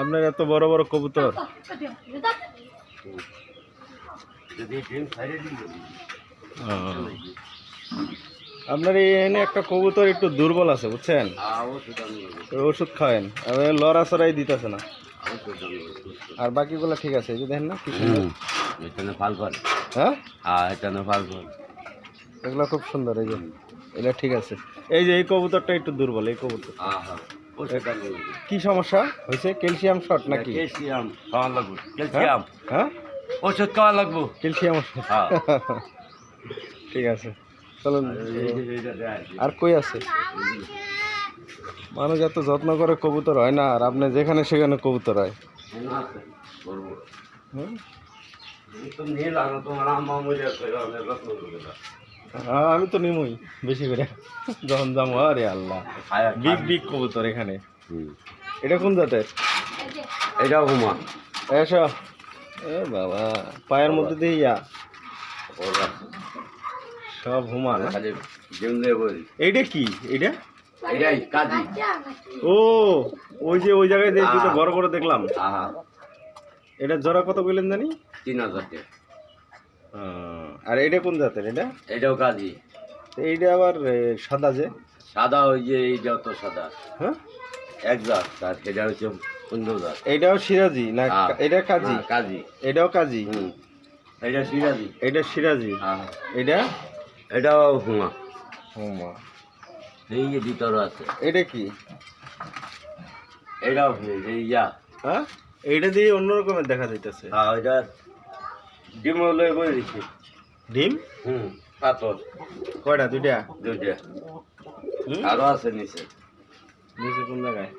আপনার এত বড় বড় কবুতর। যদি আপনার এই এনে একটা কবুতর একটু দুর্বল আছে বুঝছেন? ওষুধ খাওয়েন লড়াচড়াই দিতেছে না। আর বাকিগুলো ঠিক আছে এই যে দেখেন না এখানে হ্যাঁ? এখানে এগুলো খুব সুন্দর এই যে। এটা ঠিক আছে। এই যে এই কবুতরটা একটু দুর্বল এই কবুতর। হ্যাঁ হ্যাঁ ওষুধ কি সমস্যা? হয়েছে ক্যালসিয়াম শর্ট নাকি? ক্যালসিয়াম খাওয়া লাগবে ক্যালসিয়াম। হ্যাঁ? ওষুধ খাওয়া লাগবো। ক্যালসিয়াম হ্যাঁ। ঠিক আছে চলুন। আর কই আছে? মানুষ এত যত্ন করে কবুতর হয় না আর আপনি যেখানে সেখানে কবুতর হয়। হুম? আমি হ্যাঁ তো নিমই বেশি করে। যখন যাব আরে আল্লাহ। বিগ বিগ কবুতর এখানে। হুম। এটা কোন জাতের? এটা ঘুমা এসো। এ বাবা পায়ের মধ্যে দিয়ে ওর। সব হুমা এইটা কি? কাজী। ও ওই যে ওই জায়গায় যে দুটো বড় বড় দেখলাম। এটা জোড়া কত বললেন জানি? তিন হাজার টাকা। আহ, আর এটা কোন জাতের এটা? এটাও কাজী তো এইটা আবার সাদা যে? সাদা ওই যে এইটা তো সাদা। হ্যাঁ? এক জাত আর সেটা হচ্ছে সুন্দর জাত। এইটাও সিরাজি না হ্যাঁ। এটা কাজী? হ্যাঁ, কাজী। এটাও কাজী? হুম। এটা সিরাজি। এটা সিরাজি? হ্যাঁ। এটা? এটাও হুমা। হুমা। এই যে ভিতরে আছে। এটা কি? এটাও এই ইয়া হ্যাঁ? এইটা দিয়ে অন্য রকমের দেখা যাইতেছে। হ্যাঁ ওইটা ডিম লয়ে করে দিচ্ছি ডিম? হুম পাথর কয়টা দুইটা? দুইটা। আরও আছে নিচে। নিচে কোন জায়গায়?